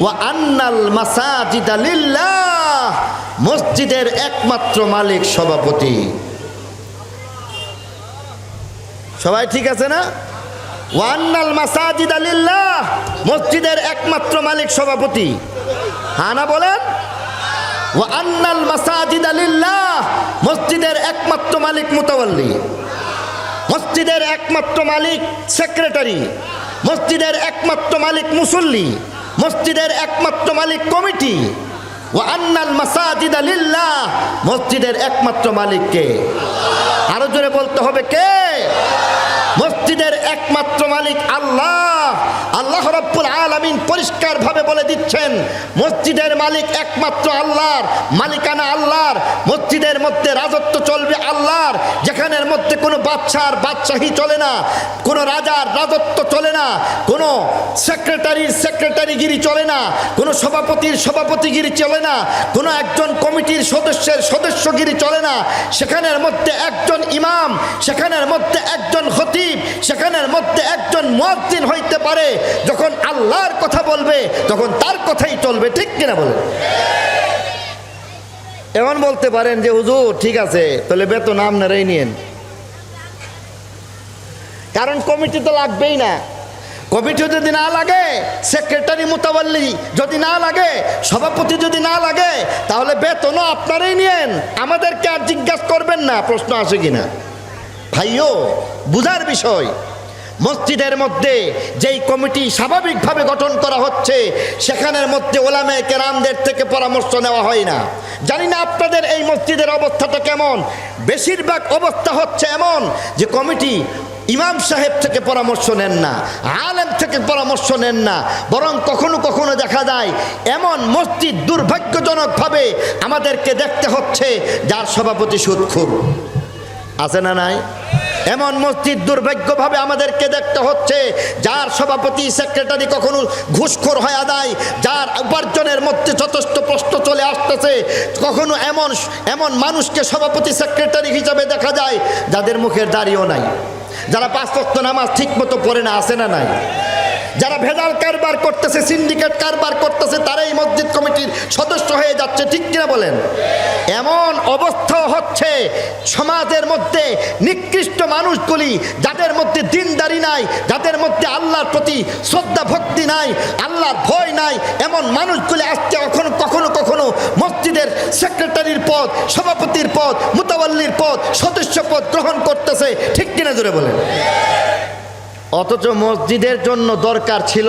ওয়া আন্নাল মাসাজিদ লিল্লাহ, মসজিদের একমাত্র মালিক সভাপতি। সবাই ঠিক আছে না? ওয়ান্নাল মাসাজিদ আলিল্লাহ মসজিদের একমাত্র মালিক সভাপতি। হ্যাঁ না বলেন? আন্নাল মাসাজিদ লিল্লাহ, মসজিদের একমাত্র মালিক মুতাওয়াল্লি। মসজিদের একমাত্র মালিক সেক্রেটারি। মসজিদের একমাত্র মালিক মুসল্লি। মসজিদের একমাত্র মালিক কমিটি। ও আন্নাল মাসাজিদ আলিল্লা মসজিদের একমাত্র মালিককে। আরও জোরে বলতে হবে কে? মসজিদের একমাত্র মালিক আল্লাহ। আল্লাহ রব্বুল আলামিন পরিষ্কারভাবে বলে দিচ্ছেন, মসজিদের মালিক একমাত্র আল্লাহর, মালিকানা আল্লাহর, মসজিদের মধ্যে রাজত্ব চলবে আল্লাহর, যেখানের মধ্যে কোনো বাচ্চার বাদশাহী চলে না, কোনো রাজার রাজত্ব চলে না, কোনো সেক্রেটারির সেক্রেটারিগিরি চলে না, কোনো সভাপতির সভাপতিগিরি চলে না, কোনো একজন কমিটির সদস্যের সদস্যগিরি চলে না, সেখানের মধ্যে একজন ইমাম, সেখানের মধ্যে একজন খতিব সেখানের মধ্যে একজন মুয়াজ্জিন হইতে পারে, যখন আল্লাহর কথা বলবে, তখন তার কথাই চলবে, ঠিক কিনা বলে এমন বলতে পারেন যে, হুজুর, ঠিক আছে, তাহলে বেতন আপনারাই নিয়েন। কারণ কমিটি তো লাগবেই না। কমিটি যদি না লাগে, সেক্রেটারি মোতাবাল্লি যদি না লাগে, সভাপতি যদি না লাগে, তাহলে বেতনও আপনারাই নিয়েন। আমাদেরকে আর জিজ্ঞাসা করবেন না, প্রশ্ন আসে কিনা? ভাইও বুঝার বিষয়, মসজিদের মধ্যে যেই কমিটি স্বাভাবিকভাবে গঠন করা হচ্ছে, সেখানের মধ্যে ওলামে কেরামদের থেকে পরামর্শ নেওয়া হয় না। জানি না আপনাদের এই মসজিদের অবস্থাটা কেমন। বেশিরভাগ অবস্থা হচ্ছে এমন যে কমিটি ইমাম সাহেব থেকে পরামর্শ নেন না, আলেম থেকে পরামর্শ নেন না, বরং কখনো কখনো দেখা যায় এমন মসজিদ দুর্ভাগ্যজনকভাবে আমাদেরকে দেখতে হচ্ছে, যার সভাপতি সুদখুর আছে না নাই? এমন মসজিদ দুর্ভাগ্যভাবে আমাদেরকে দেখতে হচ্ছে, যার সভাপতি, সেক্রেটারি কখনো ঘুষখোর হয়ে দেয় যার উপার্জনের মধ্যে যথেষ্ট প্রশ্ন চলে আসতেছে। কখনো এমন এমন মানুষকে সভাপতি, সেক্রেটারি হিসাবে দেখা যায়, যাদের মুখের দাড়িও নাই। যারা পাঁচ নামাজ ঠিক মতো পড়ে না, আসে না নাই। যারা ভেজাল কারবার করতেছে সিন্ডিকেট কারবার করতেছে, তারাই মসজিদ কমিটির সদস্য হয়ে যাচ্ছে, ঠিক কিনা বলেন? এমন অবস্থা হচ্ছে সমাজের মধ্যে নিকৃষ্ট মানুষগুলি যাদের মধ্যে দিনদারি নাই, যাদের মধ্যে আল্লাহর প্রতি শ্রদ্ধা ভক্তি নাই, আল্লাহর ভয় নাই, এমন মানুষগুলি আসছে কখনো কখনো কখনো মসজিদের সেক্রেটারির পদ, সভাপতির পদ, মুতাবাল্লির পদ, সদস্য পদ গ্রহণ করতেছে, ঠিক কিনা জোরে বলেন? অথচ মসজিদের জন্য দরকার ছিল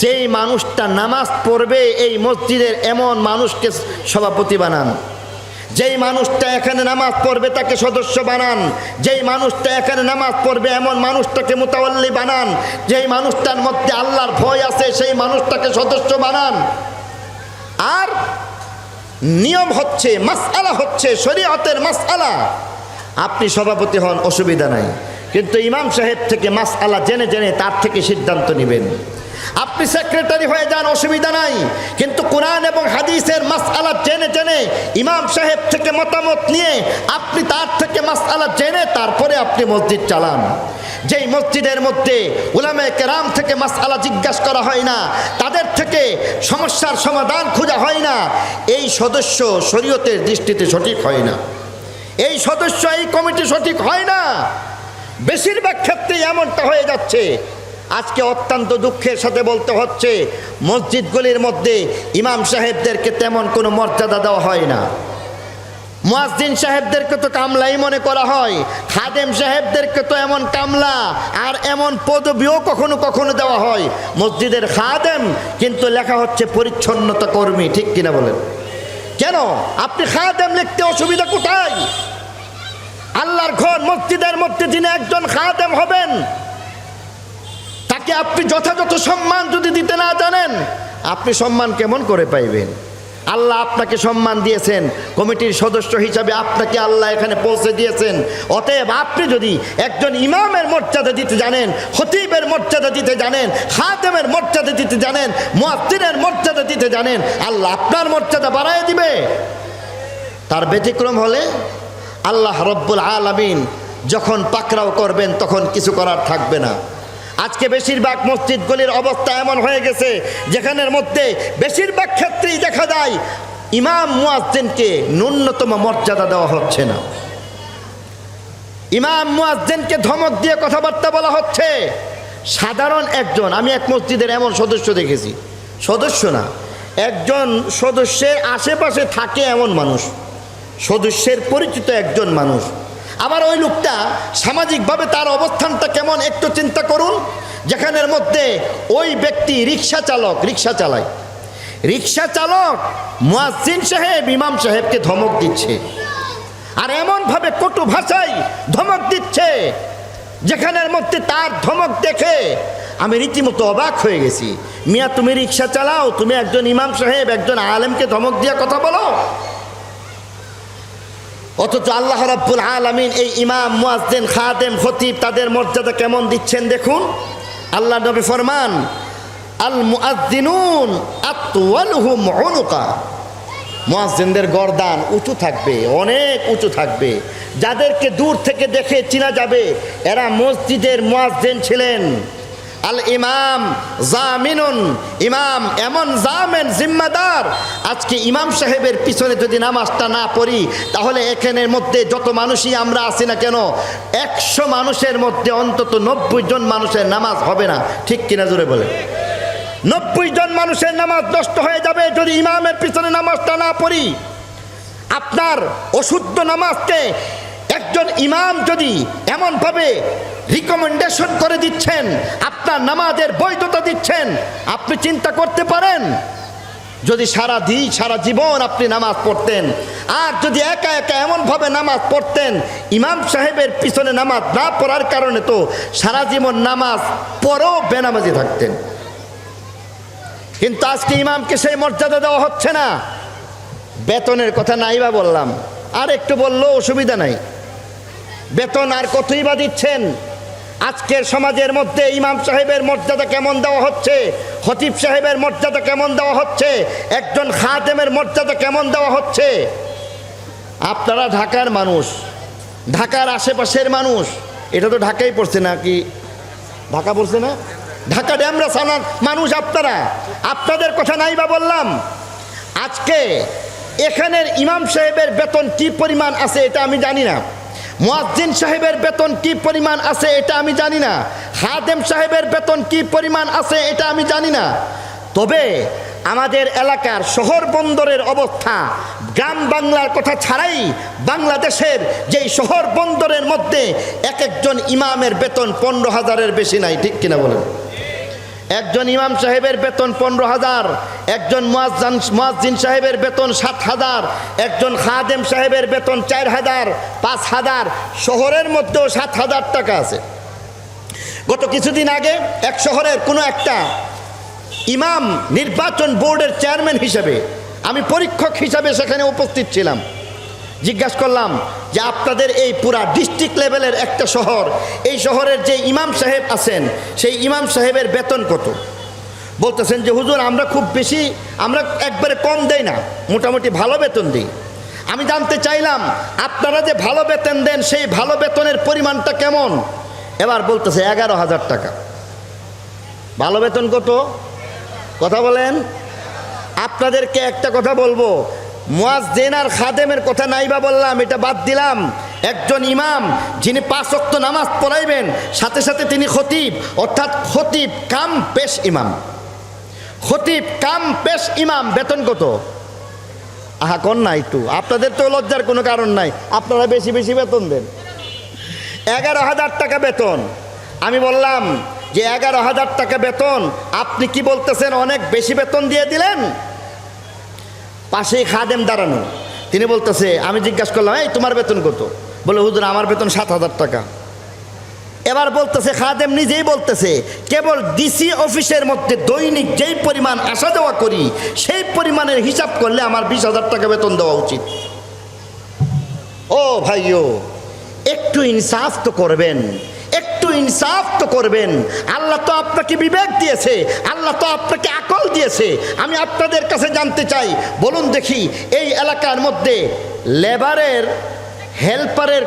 যেই মানুষটা নামাজ পড়বে, এই মসজিদের এমন মানুষকে সভাপতি বানান। যেই মানুষটা এখানে নামাজ পড়বে, তাকে সদস্য বানান। যেই মানুষটা এখানে নামাজ পড়বে, এমন মানুষটাকে মোতাবল্লি বানান। যেই মানুষটার মধ্যে আল্লাহর ভয় আছে, সেই মানুষটাকে সদস্য বানান। আর নিয়ম হচ্ছে, মাসআলা হচ্ছে, শরীয়তের মাসআলা। আপনি সভাপতি হন, অসুবিধা নাই। কিন্তু ইমাম সাহেব থেকে মাস আলা জেনে জেনে তার থেকে সিদ্ধান্ত নেবেন। আপনি সেক্রেটারি হয়ে যান, অসুবিধা নাই। কিন্তু কোরআন এবং হাদিসের মাস আলা জেনে জেনে ইমাম সাহেব থেকে মতামত নিয়ে আপনি তার থেকে মাস আলা জেনে তারপরে আপনি মসজিদ চালান। যেই মসজিদের মধ্যে উলামে কেরাম থেকে মাস আলা জিজ্ঞাসা করা হয় না, তাদের থেকে সমস্যার সমাধান খোঁজা হয় না। এই সদস্য শরীয়তের দৃষ্টিতে সঠিক হয় না। এই সদস্য, এই কমিটি সঠিক হয় না। বেশিরভাগ ক্ষেত্রেই এমনটা হয়ে যাচ্ছে। আজকে অত্যন্ত দুঃখের সাথে বলতে হচ্ছে, মসজিদগুলির মধ্যে ইমাম সাহেবদেরকে তেমন কোনো মর্যাদা দেওয়া হয় না। মুয়াজ্জিন সাহেবদেরকে তো কামলাই মনে করা হয়, খাদেম সাহেবদেরকে তো এমন কামলা, আর এমন পদবিও কখনো কখনো দেওয়া হয়। মসজিদের খাদেম কিন্তু লেখা হচ্ছে পরিচ্ছন্নতা কর্মী, ঠিক কিনা বলেন? কেন? আপনি খাদেম লিখতে অসুবিধা কোথায়? আল্লাহর ঘর, মসজিদের মধ্যে যিনি একজন খাদেম হবেন, তাকে আপনি যথাযথ সম্মান যদি দিতে না জানেন, আপনি সম্মান কেমন করে পাইবেন? আল্লাহ আপনাকে সম্মান দিয়েছেন, কমিটির সদস্য হিসাবে আপনাকে আল্লাহ এখানে পৌঁছে দিয়েছেন। অতএব আপনি যদি একজন ইমামের মর্যাদা দিতে জানেন হতিবের মর্যাদা দিতে জানেন, খাদেমের মর্যাদা দিতে জানেন মুয়াত্তিনের মর্যাদা দিতে জানেন, আল্লাহ আপনার মর্যাদা বাড়ায় দিবে। তার ব্যতিক্রম হলে আল্লাহ রব্বুল আলমিন যখন পাকরাও করবেন, তখন কিছু করার থাকবে না। আজকে বেশিরভাগ মসজিদগুলির অবস্থা এমন হয়ে গেছে, যেখানের মধ্যে বেশিরভাগ ক্ষেত্রেই দেখা যায়, ইমাম মুয়াজ্জিনকে ন্যূনতম মর্যাদা দেওয়া হচ্ছে না। ইমাম মুয়াজ্জিনকে ধমক দিয়ে কথাবার্তা বলা হচ্ছে। সাধারণ একজন, আমি এক মসজিদের এমন সদস্য দেখেছি, সদস্য না, একজন সদস্যের আশেপাশে থাকে এমন মানুষ। সদস্যের পরিচিত একজন মানুষ। আবার ওই লোকটা সামাজিকভাবে তার অবস্থানটা কেমন একটু চিন্তা করুন। যেখানের মধ্যে ওই ব্যক্তি রিক্সা চালক, রিক্সা চালায়। রিক্সা চালক মুয়াজ্জিন সাহেব, ইমাম সাহেবকে ধমক দিচ্ছে। আর এমনভাবে কটু ভাষায় ধমক দিচ্ছে, যেখানের মধ্যে তার ধমক দেখে আমি রীতিমতো অবাক হয়ে গেছি। মিয়া, তুমি রিক্সা চালাও, তুমি একজন ইমাম সাহেব, একজন আলেমকে ধমক দিয়ে কথা বলো। অথচ আল্লাহ রাব্বুল আলামিন এই ইমাম, মুয়াজ্জিন, খাদেম, খতিব তাদের মর্যাদা কেমন দিচ্ছেন দেখুন? আল্লাহ নবী ফরমান, আল মুআজ্জিনুন আতওয়ালহুম উনুকা। মুয়াজ্জিনদের গর্দান উঁচু থাকবে, অনেক উঁচু থাকবে। যাদেরকে দূর থেকে দেখে চিনা যাবে, এরা মসজিদের মুয়াজ্জিন ছিলেন। আল ইমাম জামিনুন। ইমাম এমন জামেন, জিম্মাদার। আজকে ইমাম সাহেবের পিছনে যদি নামাজটা না পড়ি, তাহলে এখানের মধ্যে যত মানুষই আমরা আছি না কেন, একশো মানুষের মধ্যে অন্তত নব্বই জন মানুষের নামাজ হবে না। ঠিক কিনা জোরে বলে? নব্বই জন মানুষের নামাজ নষ্ট হয়ে যাবে যদি ইমামের পিছনে নামাজটা না পড়ি। আপনার অশুদ্ধ নামাজকে একজন ইমাম যদি এমনভাবে রিকমেন্ডেশন করে দিচ্ছেন। আপনার নামাজের বৈধতা দিচ্ছেন। আপনি চিন্তা করতে পারেন, যদি সারা দিন, সারা জীবন আপনি নামাজ পড়তেন, আর যদি একা একা এমনভাবে নামাজ পড়তেন, ইমাম সাহেবের পিছনে নামাজ না পড়ার কারণে তো সারা জীবন নামাজ পরেও বেনামাজি থাকতেন। কিন্তু আজকে ইমামকে সেই মর্যাদা দেওয়া হচ্ছে না। বেতনের কথা নাই বা বললাম। আর একটু বললেও অসুবিধা নাই। বেতন আর কতই বা দিচ্ছেন? আজকের সমাজের মধ্যে ইমাম সাহেবের মর্যাদা কেমন দেওয়া হচ্ছে? হতিব সাহেবের মর্যাদা কেমন দেওয়া হচ্ছে? একজন খাদেমের মর্যাদা কেমন দেওয়া হচ্ছে? আপনারা ঢাকার মানুষ, ঢাকার আশেপাশের মানুষ, এটা তো ঢাকাই পড়ছে না কি ঢাকা পড়ছে না? ঢাকা ড্যামরা সানার মানুষ আপনারা। আপনাদের কথা নাই বা বললাম। আজকে এখানের ইমাম সাহেবের বেতন কি পরিমাণ আছে এটা আমি জানি না। মুয়াজ্জিন সাহেবের বেতন কি পরিমাণ আছে এটা আমি জানি না। হাদেম সাহেবের বেতন কি পরিমাণ আছে এটা আমি জানি না। তবে আমাদের এলাকার শহর বন্দরের অবস্থা গ্রাম বাংলার কথা ছাড়াই বাংলাদেশের যেই শহর বন্দরের মধ্যে এক একজন ইমামের বেতন পনেরো হাজারের বেশি নাই, ঠিক কিনা বলেন? একজন ইমাম সাহেবের বেতন পনেরো হাজার, একজন মুয়াজ্জান সাহেবের বেতন সাত হাজার, একজন খাদেম সাহেবের বেতন চার হাজার, পাঁচ হাজার, শহরের মধ্যেও সাত হাজার টাকা আছে। গত কিছুদিন আগে এক শহরের কোনো একটা ইমাম নির্বাচন বোর্ডের চেয়ারম্যান হিসেবে আমি পরীক্ষক হিসাবে সেখানে উপস্থিত ছিলাম। জিজ্ঞাসা করলাম যে আপনাদের এই পুরা ডিস্ট্রিক্ট লেভেলের একটা শহর, এই শহরের যে ইমাম সাহেব আছেন, সেই ইমাম সাহেবের বেতন কত? বলতেছেন যে, হুজুর, আমরা খুব বেশি, আমরা একবারে কম দেই না, মোটামুটি ভালো বেতন দিই। আমি জানতে চাইলাম, আপনারা যে ভালো বেতন দেন, সেই ভালো বেতনের পরিমাণটা কেমন? এবার বলতেছে, এগারো হাজার টাকা। ভালো বেতন কত? কথা বলেন। আপনাদেরকে একটা কথা বলব মুয়াজ্জিন আর খাদেমের কথা নাই বা বললাম, এটা বাদ দিলাম। একজন ইমাম, যিনি পাঁচ নামাজ পড়াইবেন, সাথে সাথে তিনি খতিব। অর্থাৎ খতিব কাম পেশ ইমাম। খতিব কাম পেশ ইমাম, বেতন কত? আহা, কন না একটু। আপনাদের তো লজ্জার কোনো কারণ নাই। আপনারা বেশি বেশি বেতন দেন। এগারো হাজার টাকা বেতন। আমি বললাম যে, এগারো হাজার টাকা বেতন, আপনি কি বলতেছেন, অনেক বেশি বেতন দিয়ে দিলেন? পাশেই খাদেম দাঁড়ানো। তিনি বলতেছে, আমি জিজ্ঞাসা করলাম, এই, তোমার বেতন কত? বলে, হুজুর, আমার বেতন সাত হাজার টাকা। এবার বলতেছে, খাদেম নিজেই বলতেছে, কেবল ডিসি অফিসের মধ্যে দৈনিক যেই পরিমাণ আসা দেওয়া করি, সেই পরিমাণের হিসাব করলে আমার বিশ হাজার টাকা বেতন দেওয়া উচিত। ও ভাইও, একটু ইনসাফ তো করবেন। ইনসাফ তো করবেন। আল্লাহ তো আপনাকে বিবেক দিয়েছে, আল্লাহ তো আপনাকে আকল দিয়েছে। আমি আপনাদের কাছে জানতে চাই, বলুন দেখি, এই এলাকার মধ্যে লেবারের, হেল্পারের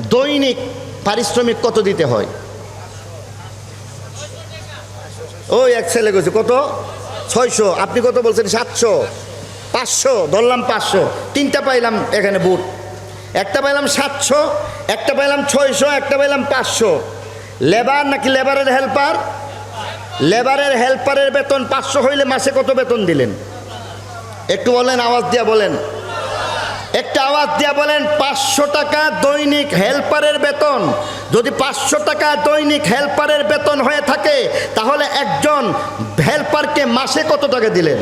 দৈনিক পারিশ্রমিক কত দিতে হয়? ওই এক ছেলে গেছে কত? ছয়শো। আপনি কত বলছেন? সাতশো। পাঁচশো। ধরলাম পাঁচশো। তিনটা পাইলাম এখানে বুট। একটা পাইলাম সাতশো, একটা পাইলাম ছয়শো, একটা পাইলাম পাঁচশো। লেবার নাকি লেবারের হেল্পার লেবারের হেল্পারের বেতন পাঁচশো হইলে মাসে কত বেতন দিলেন? একটু বলেন, আওয়াজ দিয়া বলেন। একটা আওয়াজ দিয়া বলেন, পাঁচশো টাকা দৈনিক হেল্পারের বেতন। যদি পাঁচশো টাকা দৈনিক হেল্পারের বেতন হয়ে থাকে, তাহলে একজন হেল্পারকে মাসে কত টাকা দিলেন?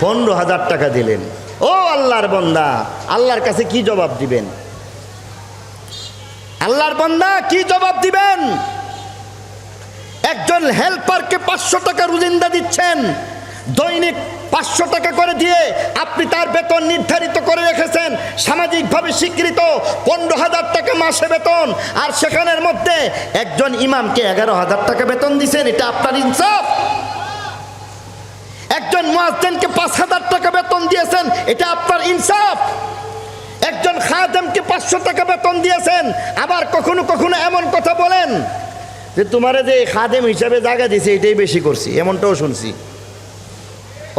পনেরো হাজার টাকা দিলেন। ও আল্লাহর বন্দা, আল্লাহর কাছে কি জবাব দিবেন? আল্লাহর বন্দা কি জবাব দিবেন? একজন হেল্পারকে পাঁচশো টাকা রুজিন্দা দিচ্ছেন। দৈনিক পাঁচশো টাকা করে দিয়ে আপনি তার বেতন নির্ধারিত করে রেখেছেন। সামাজিকভাবে স্বীকৃত পনেরো হাজার টাকা মাসে বেতন। আর সেখানের মধ্যে একজন ইমামকে এগারো হাজার টাকা বেতন দিছেন, এটা আপনার ইনসাফ? একজন মুয়াজ্জিনকে পাঁচ হাজার টাকা বেতন দিয়েছেন, এটা আপনার ইনসাফ? একজন খাদেমকে পাঁচশো টাকা বেতন দিয়েছেন, আবার কখনো কখনো এমন কথা বলেন যে তোমারে যে খাদেম হিসাবে জায়গা দিছে, এটাই বেশি করছি, এমনটাও শুনছি।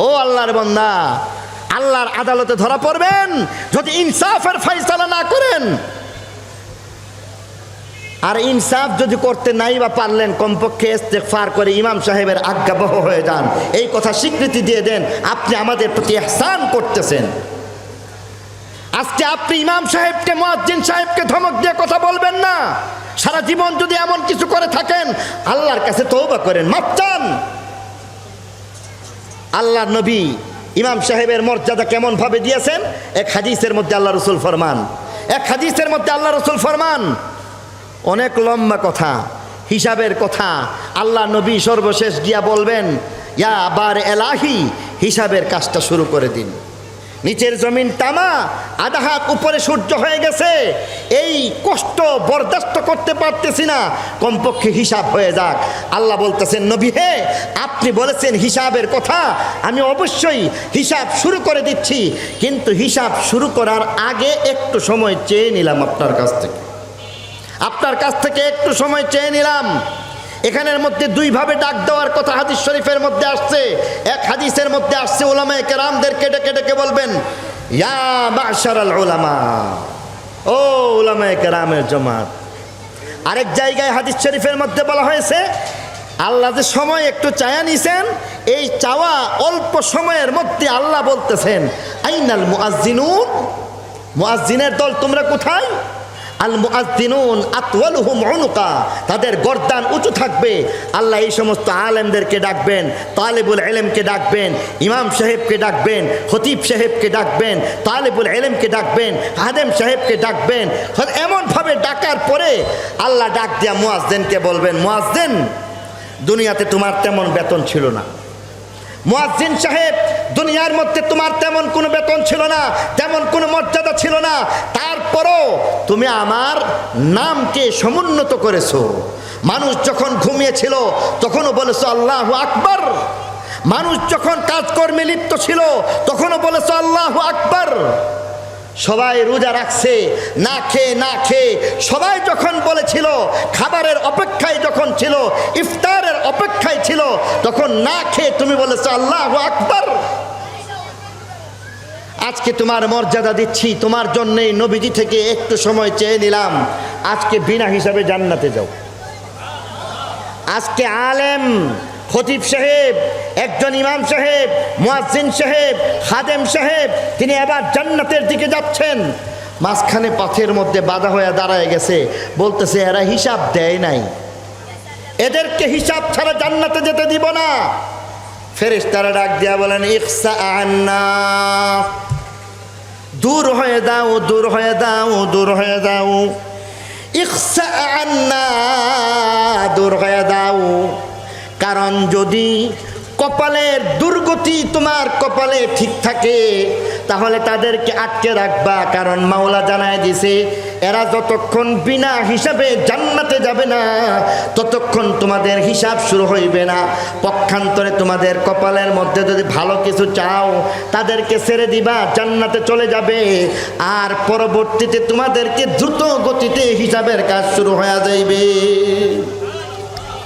ও আল্লাহর বন্দা, আল্লাহর আদালতে ধরা পড়বেন, যদি ইনসাফের ফাইসালা না করেন। আর ইনসাফ যদি করতে নাই বা পারলেন, কমপক্ষে ইস্তেগফার করে ইমাম সাহেবের আজ্ঞাবহ হয়ে যান। এই কথা স্বীকৃতি দিয়ে দেন, আপনি আমাদের প্রতি এহসান করতেছেন। আজকে আপনি ইমাম সাহেবকে, মুয়াজ্জিন সাহেবকে ধমক দিয়ে কথা বলবেন না। সারা জীবন যদি এমন কিছু করে থাকেন, আল্লাহর কাছে তৌবা করেন মাপ চান। আল্লাহ নবী ইমাম সাহেবের মর্যাদা কেমন ভাবে দিয়েছেন? এক হাদিসের মধ্যে আল্লাহ রসুল ফরমান। এক হাদিসের মধ্যে আল্লাহ রসুল ফরমান। অনেক লম্বা কথা, হিসাবের কথা। আল্লাহ নবী সর্বশেষ গিয়া বলবেন, ইয়া আবার এলাহি, হিসাবের কাজটা শুরু করে দিন। নিচের জমিন তামা, আধা হাত উপরে সূর্য হয়ে গেছে। এই কষ্ট বরদাস্ত করতে পারতেছি না। কমপক্ষে হিসাব হয়ে যাক। আল্লাহ বলতেছেন, নবী হে, আপনি বলেছেন হিসাবের কথা। আমি অবশ্যই হিসাব শুরু করে দিচ্ছি। কিন্তু হিসাব শুরু করার আগে একটু সময় চেয়ে নিলাম আপনার কাছ থেকে। আপনার কাছ থেকে একটু সময় চেয়ে নিলাম। এখানের মধ্যে দুইভাবে ডাক দেওয়ার কথা হাদিস শরীফের মধ্যে আসছে। এক হাদিসের মধ্যে আসছে ওলামায়ে কেরামদেরকে ডেকে ডেকে বলবেন, ইয়া উলামা, ও জমাত। আরেক জায়গায় হাদিস শরীফের মধ্যে বলা হয়েছে, আল্লাহ যে সময় একটু চায়া নিছেন, এই চাওয়া অল্প সময়ের মধ্যে আল্লাহ বলতেছেন, আইনাল মুআজ্জিনুন, মুআজ্জিনের দল তোমরা কোথায়? আল মুআদ্দিনুন আতওয়ালুহুম উনুকা। তাদের গর্দান উঁচু থাকবে। আল্লাহ এই সমস্ত আলেমদেরকে ডাকবেন, তালেবুল এলেমকে ডাকবেন, ইমাম সাহেবকে ডাকবেন, খতিব সাহেবকে ডাকবেন, তালেবুল এলেমকে ডাকবেন হাদেম সাহেবকে ডাকবেন। এমনভাবে ডাকার পরে আল্লাহ ডাক দিয়া মুয়াজ্জেনকে বলবেন, মুয়াজ্জেন, দুনিয়াতে তোমার তেমন বেতন ছিল না। মুয়াজ্জিন সাহেব, দুনিয়ার মধ্যে তোমার তেমন কোনো বেতন ছিল না, তেমন কোনো মর্যাদা ছিল না। তারপরও তুমি আমার নামকে সমুন্নত করেছ। মানুষ যখন ঘুমিয়েছিল, তখনও বলেছ আল্লাহ আকবর। মানুষ যখন কাজকর্মে লিপ্ত ছিল, তখনও বলেছ আল্লাহ আকবর। সবাই রোজা রাখছে, না খেয়ে না খেয়ে। সবাই যখন বলেছিল, খাবারের অপেক্ষায় যখন ছিল, ইফতারের অপেক্ষায় ছিল, তখন না খেয়ে তুমি বলেছ, আল্লাহ আকবর। আজকে তোমার মর্যাদা দিচ্ছি, তোমার জন্যই নবীজি থেকে একটু সময় চেয়ে নিলাম। আজকে বিনা হিসাবে জান্নাতে যাও। আজকে আলেম খতিব সাহেব, একজন ইমাম সাহেব, মুয়াজ্জিন সাহেব হাদেম সাহেব, তিনি এবার জান্নাতের দিকে যাচ্ছেন। মাঝখানে পথের মধ্যে বাধা হয়ে দাঁড়ায় গেছে। বলতেছে, এরা হিসাব দেয় নাই। এদেরকে হিসাব ছাড়া জান্নাতে যেতে দিব না। ফেরেস তারা ডাক দিয়া বলেন ইকসা আন্না। দূর হয়ে দাও দূর হয়ে দাও দূর হয়ে দাও ইকসা আন্না। দূর হয়ে দাও কারণ যদি কপালের দুর্গতি তোমার কপালে ঠিক থাকে, তাহলে তাদেরকে আটকে রাখবা। কারণ মাওলা জানায় দিছে, এরা যতক্ষণ বিনা হিসাবে জান্নাতে যাবে না, ততক্ষণ তোমাদের হিসাব শুরু হইবে না। পক্ষান্তরে তোমাদের কপালের মধ্যে যদি ভালো কিছু চাও, তাদেরকে ছেড়ে দিবা, জান্নাতে চলে যাবে। আর পরবর্তীতে তোমাদেরকে দ্রুত গতিতে হিসাবের কাজ শুরু হয়ে যাইবে।